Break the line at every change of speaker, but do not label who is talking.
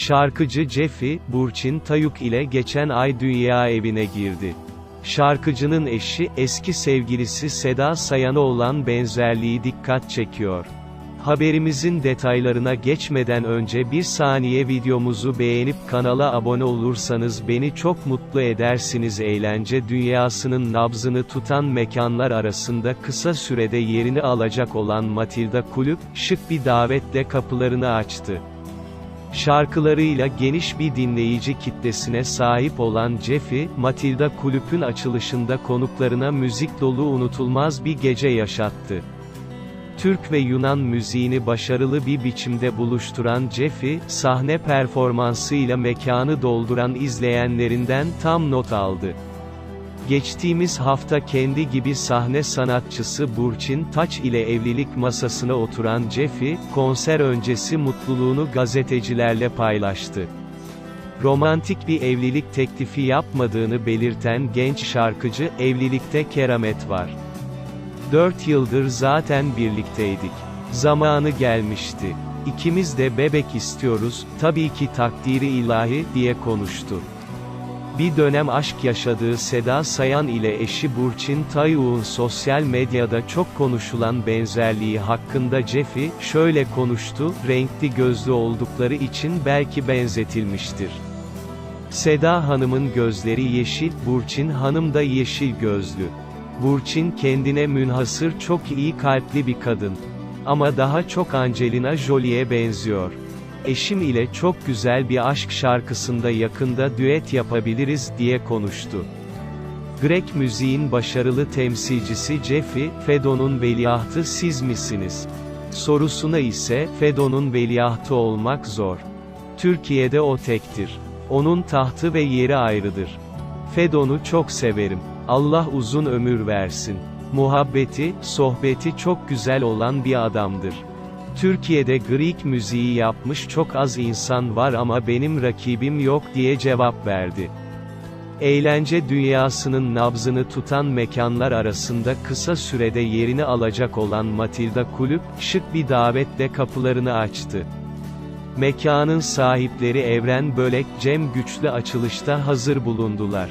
Şarkıcı Jeffy, Burçin Tayuk ile geçen ay dünya evine girdi. Şarkıcının eşi, eski sevgilisi Seda Sayan'a olan benzerliği dikkat çekiyor. Haberimizin detaylarına geçmeden önce bir saniye videomuzu beğenip kanala abone olursanız beni çok mutlu edersiniz. Eğlence dünyasının nabzını tutan mekanlar arasında kısa sürede yerini alacak olan Matilda Kulüp, şık bir davetle kapılarını açtı. Şarkılarıyla geniş bir dinleyici kitlesine sahip olan Jeffy, Matilda Kulüp'ün açılışında konuklarına müzik dolu unutulmaz bir gece yaşattı. Türk ve Yunan müziğini başarılı bir biçimde buluşturan Jeffy, sahne performansıyla mekanı dolduran izleyenlerinden tam not aldı. Geçtiğimiz hafta kendi gibi sahne sanatçısı Burçin Taç ile evlilik masasına oturan Jeffy, konser öncesi mutluluğunu gazetecilerle paylaştı. Romantik bir evlilik teklifi yapmadığını belirten genç şarkıcı, evlilikte keramet var. 4 yıldır zaten birlikteydik. Zamanı gelmişti. İkimiz de bebek istiyoruz, tabii ki takdiri ilahi, diye konuştu. Bir dönem aşk yaşadığı Seda Sayan ile eşi Burçin Tayuk'un sosyal medyada çok konuşulan benzerliği hakkında Jeffy, şöyle konuştu, renkli gözlü oldukları için belki benzetilmiştir. Seda Hanım'ın gözleri yeşil, Burçin Hanım da yeşil gözlü. Burçin kendine münhasır çok iyi kalpli bir kadın. Ama daha çok Angelina Jolie'ye benziyor. Eşim ile çok güzel bir aşk şarkısında yakında düet yapabiliriz diye konuştu. Grek müziğin başarılı temsilcisi Jeffy, Fedon'un veliahtı siz misiniz? Sorusuna ise, Fedon'un veliahtı olmak zor. Türkiye'de o tektir. Onun tahtı ve yeri ayrıdır. Fedon'u çok severim. Allah uzun ömür versin. Muhabbeti, sohbeti çok güzel olan bir adamdır. Türkiye'de Greek müziği yapmış çok az insan var ama benim rakibim yok diye cevap verdi. Eğlence dünyasının nabzını tutan mekanlar arasında kısa sürede yerini alacak olan Matilda Kulüp, şık bir davetle kapılarını açtı. Mekanın sahipleri Evren Bölek, Cem Güçlü açılışta hazır bulundular.